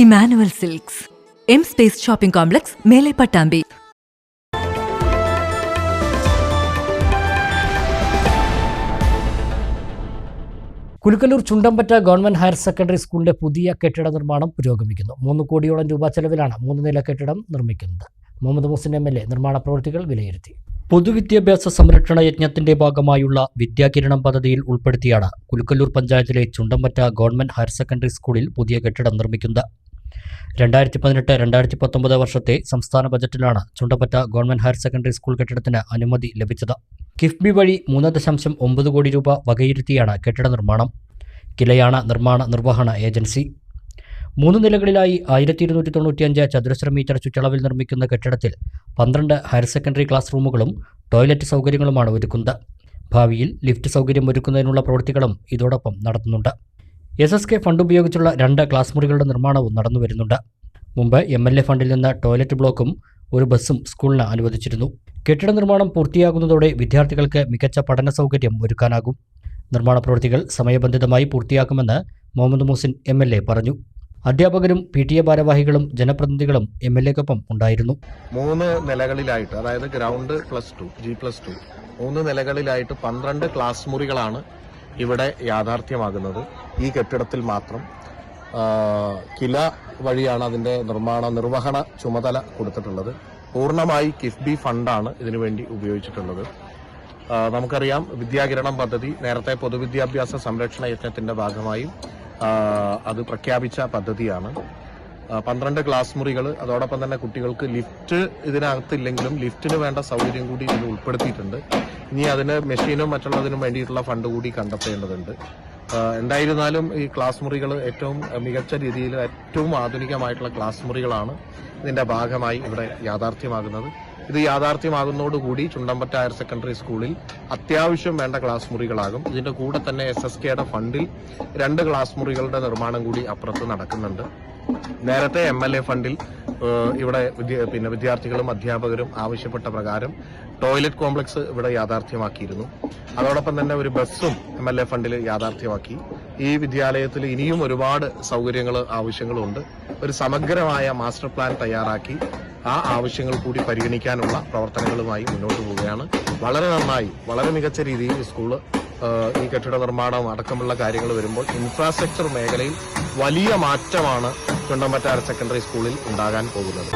Emmanuel silks. M space shopping complex മേലെ Pattambi. Kulukkallur Chundampatta government higher secondary സ്കൂളിന്റെ പുതിയ കെട്ടിട നിർമ്മാണം പുരോഗമിക്കുന്നു. മൂന്ന് കോടിയോളം രൂപ ചെലവിലാണ് മൂന്ന് നില കെട്ടിടം നിർമ്മിക്കുന്നത്. Muhammad Muhsin M L A നിർമ്മാണ പ്രവൃത്തികൾ വിലയിരുത്തി. പൊതുവിദ്യാഭ്യാസ സംരക്ഷണ യജ്ഞത്തിന്റെ ഭാഗമായുള്ള വിദ്യാകിരണം പദ്ധതിയിൽ ഉൾപ്പെടുത്തിയാണ് കുലുക്കല്ലൂർ പഞ്ചായത്തിലെ ചുണ്ടമ്പറ്റ ഗവൺമെന്റ് ഹയർ സെക്കൻഡറി സ്കൂളിൽ പുതിയ കെട്ടിടം നിർമ്മിക്കുന്നത്. രണ്ടായിരത്തി പതിനെട്ട് രണ്ടായിരത്തി പത്തൊമ്പത് വർഷത്തെ സംസ്ഥാന ബജറ്റിലാണ് Chundampatta government higher secondary school കെട്ടിടത്തിന് അനുമതി ലഭിച്ചത്. കിഫ്ബി വഴി മൂന്ന് ദശാംശം ഒമ്പത് കോടി രൂപ വകയിരുത്തിയാണ് കെട്ടിട നിർമ്മാണം. കിലയാണ് നിർമ്മാണ നിർവഹണ ഏജൻസി. മൂന്ന് നിലകളിലായി ആയിരത്തി ഇരുന്നൂറ്റി തൊണ്ണൂറ്റിയഞ്ച് ചതുരശ്ര മീറ്റർ ചുറ്റളവിൽ നിർമ്മിക്കുന്ന കെട്ടിടത്തിൽ പന്ത്രണ്ട് ഹയർ സെക്കൻഡറി ക്ലാസ് റൂമുകളും ടോയ്ലറ്റ് സൗകര്യങ്ങളുമാണ് ഒരുക്കുന്നത്. ഭാവിയിൽ ലിഫ്റ്റ് സൗകര്യം ഒരുക്കുന്നതിനുള്ള പ്രവൃത്തികളും ഇതോടൊപ്പം നടത്തുന്നുണ്ട്. എസ് എസ് കെ ഫണ്ട് ഉപയോഗിച്ചുള്ള രണ്ട് ക്ലാസ് മുറികളുടെ നിർമ്മാണവും നടന്നു വരുന്നുണ്ട്. മുമ്പ് എം എൽ എ ഫണ്ടിൽ നിന്ന് ടോയ്ലറ്റ് ബ്ലോക്കും ഒരു ബസ്സും സ്കൂളിന് അനുവദിച്ചിരുന്നു. കെട്ടിട നിർമ്മാണം പൂർത്തിയാകുന്നതോടെ വിദ്യാർത്ഥികൾക്ക് മികച്ച പഠന സൗകര്യം ഒരുക്കാനാകും. നിർമ്മാണ പ്രവൃത്തികൾ സമയബന്ധിതമായി പൂർത്തിയാക്കുമെന്ന് Muhammad Muhsin M L A പറഞ്ഞു. അധ്യാപകരും പി ടി എ ഭാരവാഹികളും ജനപ്രതിനിധികളും എം എൽ എക്കൊപ്പം ഉണ്ടായിരുന്നു. മൂന്ന് നിലകളിലായിട്ട് അതായത് ground plus two G plus two മൂന്ന് നിലകളിലായിട്ട് പന്ത്രണ്ട് ക്ലാസ് മുറികളാണ് ഇവിടെ യാഥാർത്ഥ്യമാകുന്നത്. ഈ കെട്ടിടത്തിൽ മാത്രം കില വഴിയാണ് അതിന്റെ നിർമ്മാണ നിർവഹണ ചുമതല കൊടുത്തിട്ടുള്ളത്. പൂർണമായി കിഫ്ബി ഫണ്ടാണ് ഇതിനുവേണ്ടി ഉപയോഗിച്ചിട്ടുള്ളത്. നമുക്കറിയാം വിദ്യാകിരണം പദ്ധതി നേരത്തെ പൊതുവിദ്യാഭ്യാസ സംരക്ഷണ യജ്ഞത്തിന്റെ ഭാഗമായും അത് പ്രഖ്യാപിച്ച പദ്ധതിയാണ്. പന്ത്രണ്ട് ക്ലാസ് മുറികൾ അതോടൊപ്പം തന്നെ കുട്ടികൾക്ക് ലിഫ്റ്റ് ഇതിനകത്തില്ലെങ്കിലും ലിഫ്റ്റിന് വേണ്ട സൗകര്യം കൂടി ഇതിൽ ഉൾപ്പെടുത്തിയിട്ടുണ്ട്. ഇനി അതിന് മെഷീനും മറ്റുള്ളതിനും വേണ്ടിയിട്ടുള്ള ഫണ്ട് കൂടി കണ്ടെത്തേണ്ടതുണ്ട്. എന്തായിരുന്നാലും ഈ ക്ലാസ് മുറികൾ ഏറ്റവും മികച്ച രീതിയിൽ ഏറ്റവും ആധുനികമായിട്ടുള്ള ക്ലാസ് മുറികളാണ് ഇതിന്റെ ഭാഗമായി ഇവിടെ യാഥാർത്ഥ്യമാകുന്നത്. ഇത് യാഥാർത്ഥ്യമാകുന്നതോടുകൂടി ചുണ്ടമ്പറ്റ ഹയർ സെക്കൻഡറി സ്കൂളിൽ അത്യാവശ്യം വേണ്ട ക്ലാസ് മുറികളാകും. ഇതിന്റെ കൂടെ തന്നെ എസ് എസ് കെയുടെ ഫണ്ടിൽ രണ്ട് ക്ലാസ് മുറികളുടെ നിർമ്മാണം കൂടി അപ്പുറത്ത് നടക്കുന്നുണ്ട്. നേരത്തെ എം എൽ എ ഫണ്ടിൽ ഇവിടെ പിന്നെ വിദ്യാർത്ഥികളും അധ്യാപകരും ആവശ്യപ്പെട്ട പ്രകാരം ടോയ്ലറ്റ് കോംപ്ലക്സ് ഇവിടെ യാഥാർത്ഥ്യമാക്കിയിരുന്നു. അതോടൊപ്പം തന്നെ ഒരു ബസ്സും എം എൽ എ ഫണ്ടിൽ യാഥാർത്ഥ്യമാക്കി. ഈ വിദ്യാലയത്തിൽ ഇനിയും ഒരുപാട് സൗകര്യങ്ങൾ ആവശ്യങ്ങളുണ്ട്. ഒരു സമഗ്രമായ മാസ്റ്റർ പ്ലാൻ തയ്യാറാക്കി ആ ആവശ്യങ്ങൾ കൂടി പരിഗണിക്കാനുള്ള പ്രവർത്തനങ്ങളുമായി മുന്നോട്ട് പോവുകയാണ്. വളരെ നന്നായി വളരെ മികച്ച രീതിയിൽ സ്കൂൾ ഈ കെട്ടിട നിർമ്മാണം അടക്കമുള്ള കാര്യങ്ങൾ വരുമ്പോൾ ഇൻഫ്രാസ്ട്രക്ചർ മേഖലയിൽ വലിയ മാറ്റമാണ് ചുണ്ടമ്പറ്റ ഹയർ സെക്കൻഡറി സ്കൂളിൽ ഉണ്ടാകാൻ പോകുന്നത്.